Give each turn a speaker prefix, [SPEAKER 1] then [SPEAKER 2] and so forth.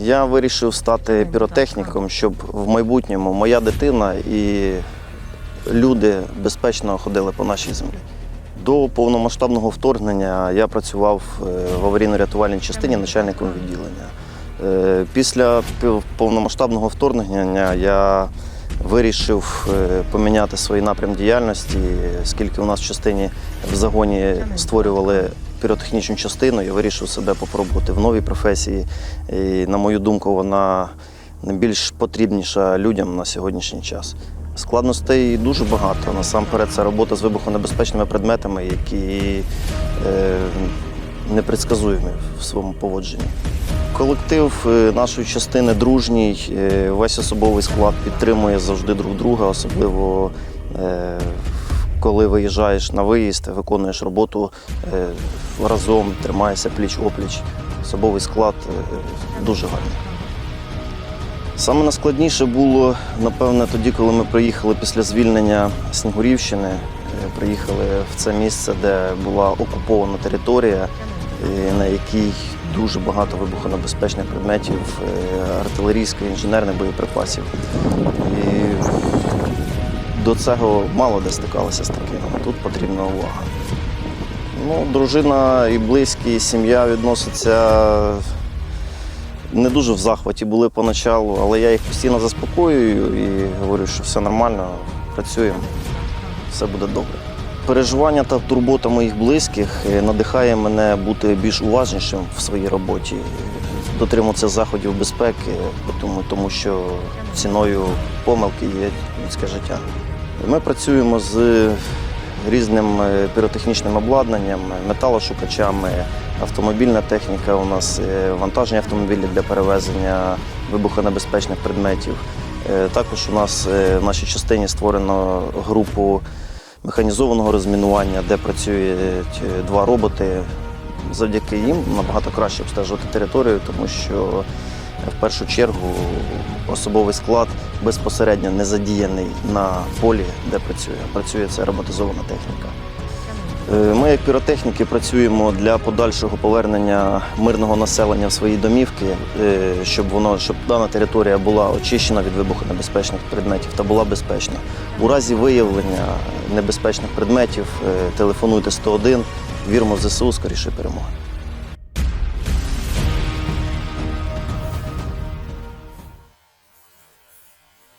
[SPEAKER 1] Я вирішив стати піротехніком, щоб в майбутньому моя дитина і люди безпечно ходили по нашій землі. До повномасштабного вторгнення я працював е, в аварійно-рятувальній частині начальником відділення. Е, Після повномасштабного вторгнення я вирішив е, поміняти свій напрям діяльності, оскільки у нас в частині в загоні створювали піротехнічну частину, я вирішив себе попробувати в новій професії. І, на мою думку, вона найбільш потрібніша людям на сьогоднішній час. Складностей дуже багато. Насамперед, це робота з вибухонебезпечними предметами, які е, непредсказуємі в своєму поводженні. Колектив е, нашої частини дружній, е, весь особовий склад підтримує завжди друг друга, особливо е, коли виїжджаєш на виїзд, виконуєш роботу е, разом, тримаєшся пліч-опліч. Особовий склад е, дуже гарний. Саме найскладніше було, напевне, тоді, коли ми приїхали після звільнення Снігурівщини. Е, Приїхали в це місце, де була окупована територія, на якій дуже багато вибухонебезпечних предметів, артилерійських, інженерних боєприпасів. І до цього мало де стикалося з таким. Тут потрібна увага. Ну, дружина і близькі, і сім'я відносяться не дуже в захваті були поначалу, але я їх постійно заспокоюю і говорю, що все нормально, працюємо, все буде добре. Переживання та турбота моїх близьких надихає мене бути більш уважнішим в своїй роботі, дотримуватися заходів безпеки, тому що ціною помилки є людське життя. Ми працюємо з різним е, піротехнічним обладнанням, металошукачами, автомобільна техніка. У нас е, вантажні автомобілі для перевезення вибухонебезпечних предметів. Е, Також у нас в нашій частині створено групу механізованого розмінування, де працюють два роботи. Завдяки їм набагато краще обстежувати територію, тому що в першу чергу особовий склад безпосередньо не задіяний на полі, де працює. Працює це роботизована техніка. Е, Ми, як піротехніки, працюємо для подальшого повернення мирного населення в свої домівки, е, щоб воно щоб дана територія була очищена від вибухонебезпечних предметів та була безпечна. У разі виявлення небезпечних предметів е, телефонуйте 101, віримо в ЗСУ, скоріше перемоги.